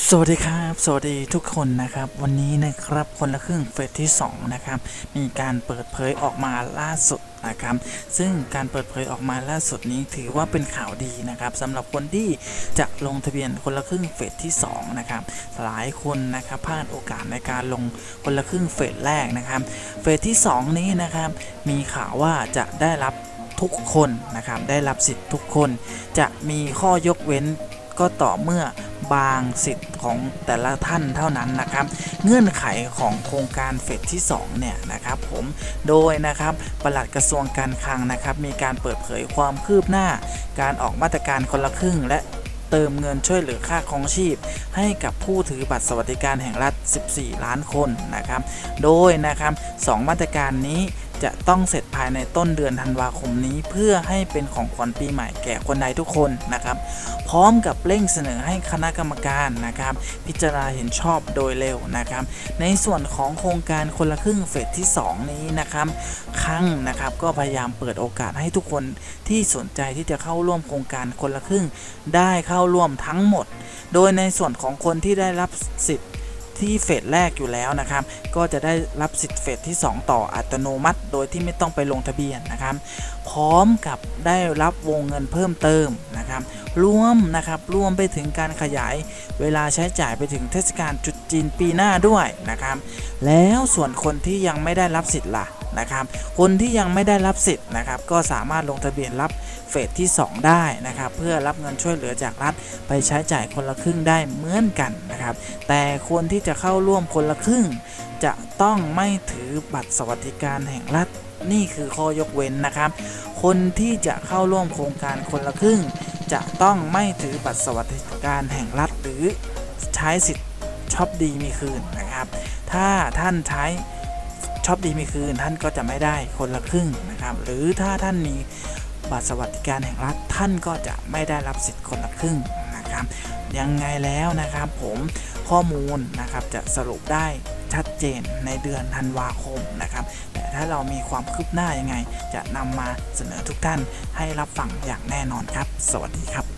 สวัสดีครับ สวัสดีทุกคนนะครับ วันนี้นะครับคนละครึ่งเฟสที่ 2 นะครับ มีการเปิดเผยออกมาล่าสุดนะครับ ซึ่งการเปิดเผยออกมาล่าสุดนี้ถือว่าเป็นข่าวดีนะครับสำหรับคนที่จะลงทะเบียนคนละครึ่งเฟสที่2นะครับหลายคนนะครับพลาดโอกาสในการลงคนละครึ่งเฟสแรกนะครับ เฟสที่ 2 นี้นะครับ มีข่าวว่าจะได้รับทุกคนนะครับได้รับสิทธิ์ทุกคน จะมีข้อยกเว้นก็ต่อเมื่อ บางสิทธิ์ของแต่ละท่านเท่านั้นนะครับ เงื่อนไขของโครงการเฟสที่ 2 เนี่ยนะครับผมโดยนะครับปลัดกระทรวงการคลังนะครับ มีการเปิดเผยความคืบหน้า การออกมาตรการคนละครึ่ง และเติมเงินช่วยเหลือค่าครองชีพ ให้กับผู้ถือบัตรสวัสดิการแห่งรัฐ 14 ล้านคนนะครับ โดยนะครับสองมาตรการนี้ จะต้องเสร็จภายในต้นเดือนธันวาคมนี้ เพื่อให้เป็นของขวัญปีใหม่แก่คนไทยทุกคนนะครับ พร้อมกับเร่งเสนอให้คณะกรรมการนะครับ พิจารณาเห็นชอบโดยเร็วนะครับ ในส่วนของโครงการคนละครึ่งเฟสที่ 2 นี้นะครับครั้งนะครับก็พยายามเปิดโอกาสให้ทุกคนที่สนใจที่จะเข้าร่วมโครงการคนละครึ่ง ได้เข้าร่วมทั้งหมด โดยในส่วนของคนที่ได้รับสิทธิ์ ที่เฟสแรกอยู่แล้วนะครับ ก็จะได้รับสิทธิ์เฟสที่ 2 ต่ออัตโนมัติ โดยที่ไม่ต้องไปลงทะเบียนนะครับ พร้อมกับได้รับวงเงินเพิ่มเติมนะครับรวมนะครับรวมไปถึงการขยายเวลาใช้จ่ายไปถึงเทศกาลจุดจีนปีหน้าด้วยนะครับ แล้วส่วนคนที่ยังไม่ได้รับสิทธิ์ล่ะ นะครับคนที่ยังไม่ได้รับสิทธิ์นะครับก็สามารถลงทะเบียนรับเฟสที่ 2 ได้นะครับเพื่อรับเงินช่วยเหลือจากรัฐ ไปใช้จ่ายคนละครึ่งได้เหมือนกันนะครับแต่คนที่จะเข้าร่วมคนละครึ่ง จะต้องไม่ถือบัตรสวัสดิการแห่งรัฐนี่คือข้อยกเว้นนะครับ คนที่จะเข้าร่วมโครงการคนละครึ่ง จะต้องไม่ถือบัตรสวัสดิการแห่งรัฐหรือใช้สิทธิ์ช็อปดีมีคืนนะครับ ถ้าท่านใช้ ช็อปดีมีคืนท่านก็จะไม่ได้คนละครึ่งนะครับ หรือถ้าท่านมีบัตรสวัสดิการแห่งรัฐท่านก็จะไม่ได้รับสิทธิ์คนละครึ่งนะครับยังไงแล้วนะครับผมข้อมูลนะครับจะสรุปได้ชัดเจนในเดือนธันวาคมนะครับ แต่ถ้าเรามีความคืบหน้ายังไง จะนำมาเสนอทุกท่านให้รับฟังอย่างแน่นอนครับ สวัสดีครับ